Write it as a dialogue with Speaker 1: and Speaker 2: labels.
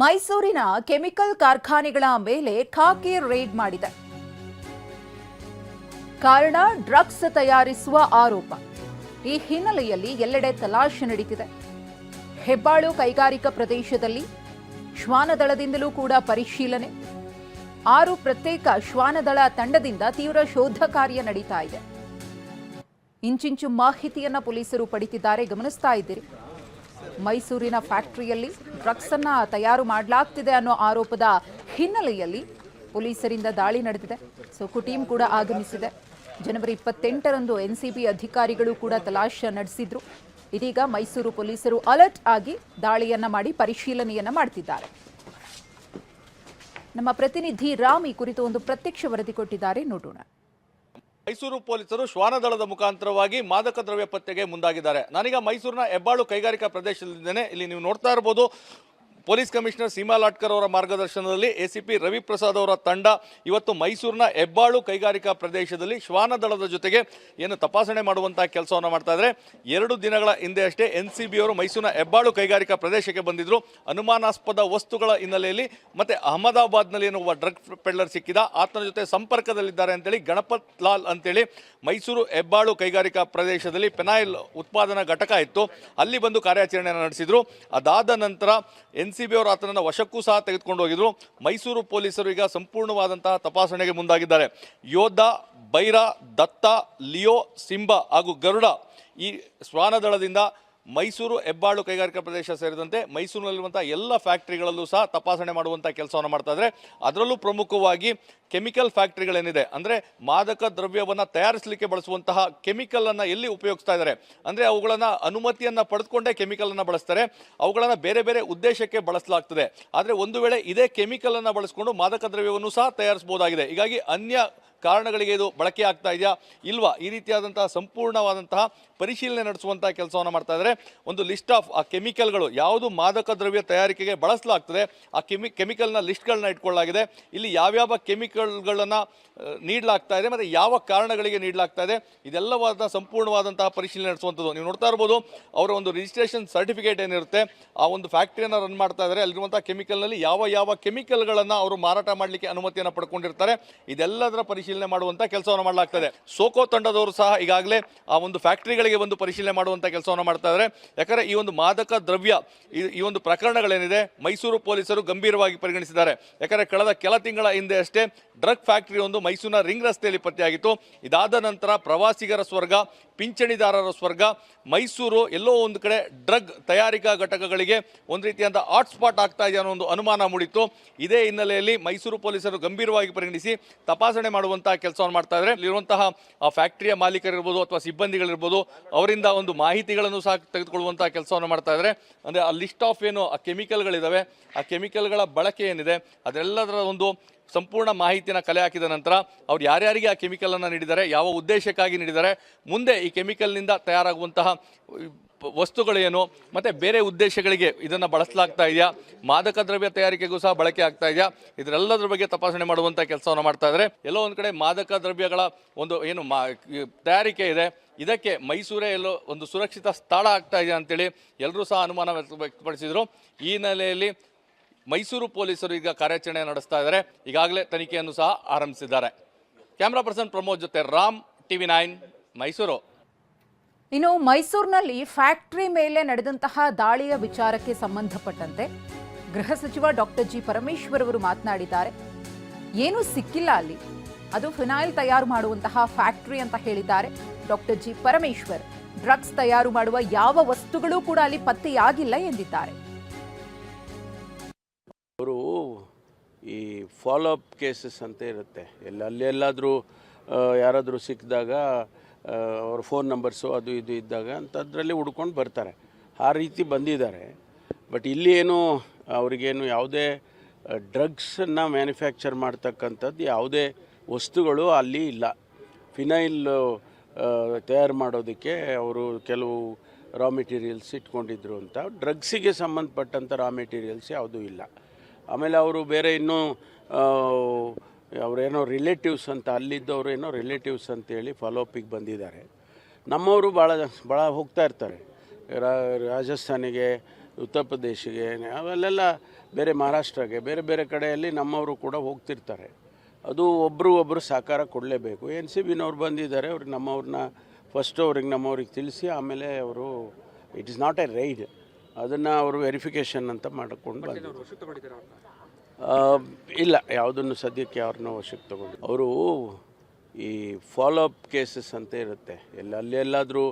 Speaker 1: ಮೈಸೂರಿನ ಕೆಮಿಕಲ್ ಕಾರ್ಖಾನೆಗಳ ಮೇಲೆ ಖಾಕಿ ರೇಡ್ ಮಾಡಿದೆ. ಕಾರಣ, ಡ್ರಗ್ಸ್ ತಯಾರಿಸುವ ಆರೋಪ. ಈ ಹಿನ್ನೆಲೆಯಲ್ಲಿ ಎಲ್ಲೆಡೆ ತಲಾಶೆ ನಡೀತಿದೆ. ಹೆಬ್ಬಾಳು ಕೈಗಾರಿಕಾ ಪ್ರದೇಶದಲ್ಲಿ ಶ್ವಾನದಳದಿಂದಲೂ ಕೂಡ ಪರಿಶೀಲನೆ. ಆರು ಪ್ರತ್ಯೇಕ ಶ್ವಾನದಳ ತಂಡದಿಂದ ತೀವ್ರ ಶೋಧ ಕಾರ್ಯ ನಡೀತಾ ಇದೆ. ಇಂಚಿಂಚು ಮಾಹಿತಿಯನ್ನ ಪೊಲೀಸರು ಪಡಿತಿದ್ದಾರೆ. ಗಮನಿಸ್ತಾ ಇದ್ದೀರಿ. ಮೈಸೂರಿನ ಫ್ಯಾಕ್ಟರಿಯಲ್ಲಿ ಡ್ರಗ್ಸ್ ಅನ್ನ ತಯಾರು ಮಾಡಲಾಗ್ತಿದೆ ಅನ್ನೋ ಆರೋಪದ ಹಿನ್ನೆಲೆಯಲ್ಲಿ ಪೊಲೀಸರಿಂದ ದಾಳಿ ನಡೆದಿದೆ. ಸೊ ಕುಟೀಮ್ ಕೂಡ ಆಗಮಿಸಿದೆ. ಜನವರಿ ಇಪ್ಪತ್ತೆಂಟರಂದು ಎನ್ ಸಿ ಬಿ ಅಧಿಕಾರಿಗಳು ಕೂಡ ತಲಾಶ ನಡೆಸಿದ್ರು. ಇದೀಗ ಮೈಸೂರು ಪೊಲೀಸರು ಅಲರ್ಟ್ ಆಗಿ ದಾಳಿಯನ್ನ ಮಾಡಿ ಪರಿಶೀಲನೆಯನ್ನ ಮಾಡ್ತಿದ್ದಾರೆ. ನಮ್ಮ ಪ್ರತಿನಿಧಿ ರಾಮ್ ಕುರಿತು ಒಂದು ಪ್ರತ್ಯಕ್ಷ ವರದಿ ಕೊಟ್ಟಿದ್ದಾರೆ. ನೋಡೋಣ.
Speaker 2: ಮೈಸೂರು ಪೊಲೀಸರು ಶ್ವಾನದಳದ ಮುಖಾಂತರವಾಗಿ ಮಾದಕ ದ್ರವ್ಯ ಪತ್ತೆಗೆ ಮುಂದಾಗಿದ್ದಾರೆ. ನಾನೀಗ ಮೈಸೂರಿನ ಹೆಬ್ಬಾಳು ಕೈಗಾರಿಕಾ ಪ್ರದೇಶದಲ್ಲಿದ್ದೇನೆ. ಇಲ್ಲಿ ನೀವು ನೋಡ್ತಾ ಇರಬಹುದು ಪೊಲೀಸ್ ಕಮಿಷನರ್ ಸೀಮಾ ಲಾಟ್ಕರ್ ಅವರ ಮಾರ್ಗದರ್ಶನದಲ್ಲಿ ಎಸಿಪಿ ರವಿಪ್ರಸಾದ್ ಅವರ ತಂಡ ಇವತ್ತು ಮೈಸೂರಿನ ಹೆಬ್ಬಾಳು ಕೈಗಾರಿಕಾ ಪ್ರದೇಶದಲ್ಲಿ ಶ್ವಾನದಳದ ಜೊತೆಗೆ ಏನು ತಪಾಸಣೆ ಮಾಡುವಂತಹ ಕೆಲಸವನ್ನು ಮಾಡ್ತಾ ಇದ್ದಾರೆ. ಎರಡು ದಿನಗಳ ಹಿಂದೆ ಅಷ್ಟೇ ಎನ್ ಸಿ ಬಿ ಅವರು ಮೈಸೂರಿನ ಹೆಬ್ಬಾಳು ಕೈಗಾರಿಕಾ ಪ್ರದೇಶಕ್ಕೆ ಬಂದಿದ್ರು. ಅನುಮಾನಾಸ್ಪದ ವಸ್ತುಗಳ ಹಿನ್ನೆಲೆಯಲ್ಲಿ ಮತ್ತೆ ಅಹಮದಾಬಾದ್ನಲ್ಲಿ ಏನು ಡ್ರಗ್ ಪೆಡ್ಲರ್ ಸಿಕ್ಕಿದ. ಆತನ ಜೊತೆ ಸಂಪರ್ಕದಲ್ಲಿದ್ದಾರೆ ಅಂತೇಳಿ ಗಣಪತ್ ಲಾಲ್ ಅಂತೇಳಿ ಮೈಸೂರು ಹೆಬ್ಬಾಳು ಕೈಗಾರಿಕಾ ಪ್ರದೇಶದಲ್ಲಿ ಪೆನಾಯಿಲ್ ಉತ್ಪಾದನಾ ಘಟಕ ಇತ್ತು. ಅಲ್ಲಿ ಬಂದು ಕಾರ್ಯಾಚರಣೆಯನ್ನು ನಡೆಸಿದ್ರು. ಅದಾದ ನಂತರ ಎನ್ ಸಿ ಬಿ ಅವರು ಆತನನ್ನು ವಶಕ್ಕೂ ಸಹ ತೆಗೆದುಕೊಂಡು ಹೋಗಿದ್ರು. ಮೈಸೂರು ಪೊಲೀಸರು ಈಗ ಸಂಪೂರ್ಣವಾದಂತಹ ತಪಾಸಣೆಗೆ ಮುಂದಾಗಿದ್ದಾರೆ. ಯೋಧ, ಬೈರ, ದತ್ತ, ಲಿಯೋ, ಸಿಂಬ ಹಾಗೂ ಗರುಡ ಈ ಶ್ವಾನದಳದಿಂದ ಮೈಸೂರು ಹೆಬ್ಬಾಳು ಕೈಗಾರಿಕಾ ಪ್ರದೇಶ ಸೇರಿದಂತೆ ಮೈಸೂರಿನಲ್ಲಿರುವಂಥ ಎಲ್ಲ ಫ್ಯಾಕ್ಟ್ರಿಗಳಲ್ಲೂ ಸಹ ತಪಾಸಣೆ ಮಾಡುವಂಥ ಕೆಲಸವನ್ನು ಮಾಡ್ತಾ ಅದರಲ್ಲೂ ಪ್ರಮುಖವಾಗಿ ಕೆಮಿಕಲ್ ಫ್ಯಾಕ್ಟ್ರಿಗಳೇನಿದೆ, ಅಂದರೆ ಮಾದಕ ದ್ರವ್ಯವನ್ನು ತಯಾರಿಸಲಿಕ್ಕೆ ಬಳಸುವಂತಹ ಕೆಮಿಕಲನ್ನು ಎಲ್ಲಿ ಉಪಯೋಗಿಸ್ತಾ ಇದ್ದಾರೆ? ಅಂದರೆ ಅವುಗಳನ್ನು ಅನುಮತಿಯನ್ನು ಪಡೆದುಕೊಂಡೇ ಕೆಮಿಕಲನ್ನು ಬಳಸ್ತಾರೆ. ಅವುಗಳನ್ನು ಬೇರೆ ಬೇರೆ ಉದ್ದೇಶಕ್ಕೆ ಬಳಸಲಾಗ್ತದೆ. ಆದರೆ ಒಂದು ವೇಳೆ ಇದೇ ಕೆಮಿಕಲನ್ನು ಬಳಸಿಕೊಂಡು ಮಾದಕ ದ್ರವ್ಯವನ್ನು ಸಹ ತಯಾರಿಸಬಹುದಾಗಿದೆ ಹೀಗಾಗಿ ಅನ್ಯ ಕಾರಣಗಳಿಗೆ ಇದು ಬಳಕೆ ಆಗ್ತಾ ಇದೆಯಾ? ಇಲ್ವಾ? ಈ ರೀತಿಯಾದಂತಹ ಸಂಪೂರ್ಣವಾದಂತಹ ಪರಿಶೀಲನೆ ನಡೆಸುವಂತಹ ಕೆಲಸವನ್ನು ಮಾಡ್ತಾ ಇದ್ದಾರೆ. ಒಂದು ಲಿಸ್ಟ್ ಆಫ್, ಆ ಕೆಮಿಕಲ್ಗಳು ಯಾವುದು ಮಾದಕ ದ್ರವ್ಯ ತಯಾರಿಕೆಗೆ ಬಳಸಲಾಗ್ತದೆ, ಆ ಕೆಮಿ, ಕೆಮಿಕಲ್ನ ಲಿಸ್ಟ್ಗಳನ್ನ ಇಟ್ಕೊಳ್ಳಲಾಗಿದೆ. ಇಲ್ಲಿ ಯಾವ್ಯಾವ ಕೆಮಿಕಲ್ಗಳನ್ನು ನೀಡಲಾಗ್ತಾ ಇದೆ, ಮತ್ತು ಯಾವ ಕಾರಣಗಳಿಗೆ ನೀಡಲಾಗ್ತಾ ಇದೆ ಇದೆಲ್ಲವಾದ ಸಂಪೂರ್ಣವಾದಂತಹ ಪರಿಶೀಲನೆ ನಡೆಸುವಂಥದ್ದು. ನೀವು ನೋಡ್ತಾ ಇರ್ಬೋದು, ಅವರ ಒಂದು ರಿಜಿಸ್ಟ್ರೇಷನ್ ಸರ್ಟಿಫಿಕೇಟ್ ಏನಿರುತ್ತೆ, ಆ ಒಂದು ಫ್ಯಾಕ್ಟ್ರಿಯನ್ನು ರನ್ ಮಾಡ್ತಾ ಇದ್ದಾರೆ. ಅಲ್ಲಿರುವಂಥ ಕೆಮಿಕಲ್ನಲ್ಲಿ ಯಾವ ಯಾವ ಕೆಮಿಕಲ್ಗಳನ್ನು ಅವರು ಮಾರಾಟ ಮಾಡಲಿಕ್ಕೆ ಅನುಮತಿಯನ್ನು ಪಡ್ಕೊಂಡಿರ್ತಾರೆ, ಇದೆಲ್ಲದರ ಪರಿಶೀಲನೆ ಮಾಡುವಂಥ ಕೆಲಸವನ್ನು ಮಾಡಲಾಗ್ತದೆ. ಸೋಕೋ ತಂಡದವರು ಸಹ ಈಗಾಗಲೇ ಆ ಒಂದು ಫ್ಯಾಕ್ಟ್ರಿಗಳಿಗೆ ಬಂದು ಪರಿಶೀಲನೆ ಮಾಡುವಂಥ ಕೆಲಸವನ್ನು ಮಾಡ್ತಾ ಇದ್ದಾರೆ. ಯಾಕಂದರೆ ಈ ಒಂದು ಮಾದಕ ದ್ರವ್ಯ, ಈ- ಈ ಒಂದು ಪ್ರಕರಣಗಳೇನಿದೆ, ಮೈಸೂರು ಪೊಲೀಸರು ಗಂಭೀರವಾಗಿ ಪರಿಗಣಿಸಿದ್ದಾರೆ. ಯಾಕಂದರೆ ಕಳೆದ ಕೆಲ ತಿಂಗಳ ಹಿಂದೆ ಅಷ್ಟೇ, ಡ್ರಗ್ ಫ್ಯಾಕ್ಟರಿ ಒಂದು ಮೈಸೂರಿನ ರಿಂಗ್ ರಸ್ತೆಯಲ್ಲಿ ಪತ್ತೆಯಾಗಿತ್ತು. ಇದಾದ ನಂತರ ಪ್ರವಾಸಿಗರ ಸ್ವರ್ಗ, ಪಿಂಚಣಿದಾರರ ಸ್ವರ್ಗ, ಮೈಸೂರು ಎಲ್ಲೋ ಒಂದು ಕಡೆ ಡ್ರಗ್ ತಯಾರಿಕಾ ಘಟಕಗಳಿಗೆ ಒಂದು ರೀತಿಯಾದ ಹಾಟ್ಸ್ಪಾಟ್ ಆಗ್ತಾ ಇದೆ ಅನ್ನೋ ಒಂದು ಅನುಮಾನ ಮೂಡಿತ್ತು. ಇದೇ ಹಿನ್ನೆಲೆಯಲ್ಲಿ ಮೈಸೂರು ಪೊಲೀಸರು ಗಂಭೀರವಾಗಿ ಪರಿಗಣಿಸಿ ತಪಾಸಣೆ ಮಾಡುವಂತಹ ಕೆಲಸವನ್ನು ಮಾಡ್ತಾ ಇದ್ದಾರೆ. ಇಲ್ಲಿರುವಂತಹ, ಆ ಫ್ಯಾಕ್ಟರಿಯ ಮಾಲೀಕರಿರ್ಬೋದು ಅಥವಾ ಸಿಬ್ಬಂದಿಗಳಿರ್ಬೋದು, ಅವರಿಂದ ಒಂದು ಮಾಹಿತಿಗಳನ್ನು ಸಹ ತೆಗೆದುಕೊಳ್ಳುವಂತಹ ಕೆಲಸವನ್ನು ಮಾಡ್ತಾ ಇದ್ದಾರೆ. ಅಂದರೆ ಆ ಲಿಸ್ಟ್ ಆಫ್ ಏನು, ಆ ಕೆಮಿಕಲ್ಗಳಿದ್ದಾವೆ ಆ ಕೆಮಿಕಲ್ಗಳ ಬಳಕೆ ಏನಿದೆ, ಅದೆಲ್ಲದರ ಒಂದು ಸಂಪೂರ್ಣ ಮಾಹಿತಿನ ಕಲೆ ಹಾಕಿದ ನಂತರ ಅವ್ರು ಯಾರ್ಯಾರಿಗೆ ಆ ಕೆಮಿಕಲನ್ನು ನೀಡಿದ್ದಾರೆ, ಯಾವ ಉದ್ದೇಶಕ್ಕಾಗಿ ನೀಡಿದ್ದಾರೆ, ಮುಂದೆ ಈ ಕೆಮಿಕಲ್ನಿಂದ ತಯಾರಾಗುವಂತಹ ವಸ್ತುಗಳೇನು, ಮತ್ತು ಬೇರೆ ಉದ್ದೇಶಗಳಿಗೆ ಇದನ್ನು ಬಳಸಲಾಗ್ತಾ ಇದೆಯಾ, ಮಾದಕ ದ್ರವ್ಯ ತಯಾರಿಕೆಗೂ ಸಹ ಬಳಕೆ ಆಗ್ತಾ ಇದೆಯಾ ಇದರೆಲ್ಲದರ ಬಗ್ಗೆ ತಪಾಸಣೆ ಮಾಡುವಂಥ ಕೆಲಸವನ್ನು ಮಾಡ್ತಾ ಇದ್ದಾರೆ. ಎಲ್ಲೋ ಒಂದು ಕಡೆ ಮಾದಕ ದ್ರವ್ಯಗಳ ಒಂದು ಏನು ಮಾ ತಯಾರಿಕೆ ಇದೆ ಇದಕ್ಕೆ ಮೈಸೂರೇ ಎಲ್ಲೋ ಒಂದು ಸುರಕ್ಷಿತ ಸ್ಥಳ ಆಗ್ತಾ ಇದೆ ಅಂತೇಳಿ ಎಲ್ಲರೂ ಸಹ ಅನುಮಾನ ವ್ಯಕ್ತ- ವ್ಯಕ್ತಪಡಿಸಿದರು. ಈ ಹಿನ್ನೆಲೆಯಲ್ಲಿ ಮೈಸೂರು ಪೊಲೀಸರು ಈಗ ಕಾರ್ಯಾಚರಣೆ ನಡೆಸ್ತಾ ಇದ್ದಾರೆ. ಈಗಾಗಲೇ ತನಿಖೆಯನ್ನು ಸಹ ಆರಂಭಿಸಿದ್ದಾರೆ. ಕ್ಯಾಮ್ರಾ ಪರ್ಸನ್ ಪ್ರಮೋದ್ ಜೊತೆ ರಾಮ್, ಟಿವಿ ನೈನ್, ಮೈಸೂರು.
Speaker 1: ಇನ್ನು ಮೈಸೂರಿನಲ್ಲಿ ಫ್ಯಾಕ್ಟರಿ ಮೇಲೆ ನಡೆದಂತಹ ದಾಳಿಯ ವಿಚಾರಕ್ಕೆ ಸಂಬಂಧಪಟ್ಟಂತೆ ಗೃಹ ಸಚಿವ ಡಾಕ್ಟರ್ ಜಿ ಪರಮೇಶ್ವರ್ ಅವರು ಮಾತನಾಡಿದ್ದಾರೆ. ಏನೂ ಸಿಕ್ಕಿಲ್ಲ ಅಲ್ಲಿ. ಅದು ಫಿನಾಯಿಲ್ ತಯಾರು ಮಾಡುವಂತಹ ಫ್ಯಾಕ್ಟರಿ ಅಂತ ಹೇಳಿದ್ದಾರೆ. ಡಾಕ್ಟರ್ ಜಿ ಪರಮೇಶ್ವರ್ ಡ್ರಗ್ಸ್ ತಯಾರು ಮಾಡುವ ಯಾವ ವಸ್ತುಗಳು ಕೂಡ ಅಲ್ಲಿ ಪತ್ತೆಯಾಗಿಲ್ಲ ಎಂದಿದ್ದಾರೆ.
Speaker 3: ಅವರು ಈ ಫಾಲೋ ಅಪ್ ಕೇಸಸ್ ಅಂತ ಇರುತ್ತೆ. ಎಲ್ಲ ಯಾರಾದರೂ ಸಿಕ್ಕಿದಾಗ ಅವ್ರ ಫೋನ್ ನಂಬರ್ಸು ಅದು ಇದು ಇದ್ದಾಗ ಅಂಥದ್ರಲ್ಲಿ ಹುಡ್ಕೊಂಡು ಬರ್ತಾರೆ. ಆ ರೀತಿ ಬಂದಿದ್ದಾರೆ. ಬಟ್ ಇಲ್ಲಿ ಏನು, ಅವ್ರಿಗೇನು ಯಾವುದೇ ಡ್ರಗ್ಸನ್ನು ಮ್ಯಾನುಫ್ಯಾಕ್ಚರ್ ಮಾಡ್ತಕ್ಕಂಥದ್ದು ಯಾವುದೇ ವಸ್ತುಗಳು ಅಲ್ಲಿ ಇಲ್ಲ. ಫಿನೈಲ್ ತಯಾರು ಮಾಡೋದಕ್ಕೆ ಅವರು ಕೆಲವು ರಾ ಮೆಟೀರಿಯಲ್ಸ್ ಇಟ್ಕೊಂಡಿದ್ರು ಅಂತ. ಡ್ರಗ್ಸಿಗೆ ಸಂಬಂಧಪಟ್ಟಂಥ ರಾ ಮೆಟೀರಿಯಲ್ಸ್ ಯಾವುದೂ ಇಲ್ಲ. ಆಮೇಲೆ ಅವರು ಬೇರೆ ಇನ್ನೂ ಅವರೇನೋ ರಿಲೇಟಿವ್ಸ್ ಅಂತ, ಅಲ್ಲಿದ್ದವರು ಏನೋ ರಿಲೇಟಿವ್ಸ್ ಅಂತೇಳಿ ಫಾಲೋಅಪಿಗೆ ಬಂದಿದ್ದಾರೆ. ನಮ್ಮವರು ಭಾಳ ಭಾಳ ಹೋಗ್ತಾ ಇರ್ತಾರೆ. ರಾಜಸ್ಥಾನಿಗೆ, ಉತ್ತರ ಪ್ರದೇಶಿಗೆ, ಅವೆಲ್ಲೆಲ್ಲ ಬೇರೆ ಮಹಾರಾಷ್ಟ್ರಗೆ, ಬೇರೆ ಬೇರೆ ಕಡೆಯಲ್ಲಿ ನಮ್ಮವರು ಕೂಡ ಹೋಗ್ತಿರ್ತಾರೆ. ಅದು ಒಬ್ಬರು ಒಬ್ಬರು ಸಹಕಾರ ಕೊಡಲೇಬೇಕು. ಎನ್ ಸಿ ಬಿನವ್ರು ಬಂದಿದ್ದಾರೆ ಅವ್ರಿಗೆ ನಮ್ಮವ್ರನ್ನ ಫಸ್ಟು ಅವ್ರಿಗೆ ನಮ್ಮವ್ರಿಗೆ ತಿಳಿಸಿ ಆಮೇಲೆ ಅವರು it is not a raid ಅದನ್ನು ಅವರು ವೆರಿಫಿಕೇಷನ್ ಅಂತ ಮಾಡಿಕೊಂಡು ಇಲ್ಲ ಯಾವುದನ್ನು ಸದ್ಯಕ್ಕೆ ಅವ್ರನ್ನ ವಶಕ್ಕೆ ತಗೊಂಡು ಅವರು ಈ ಫಾಲೋ ಅಪ್ ಕೇಸಸ್ ಅಂತ ಇರುತ್ತೆ. ಎಲ್ಲ ಅಲ್ಲಿ ಎಲ್ಲಾದರೂ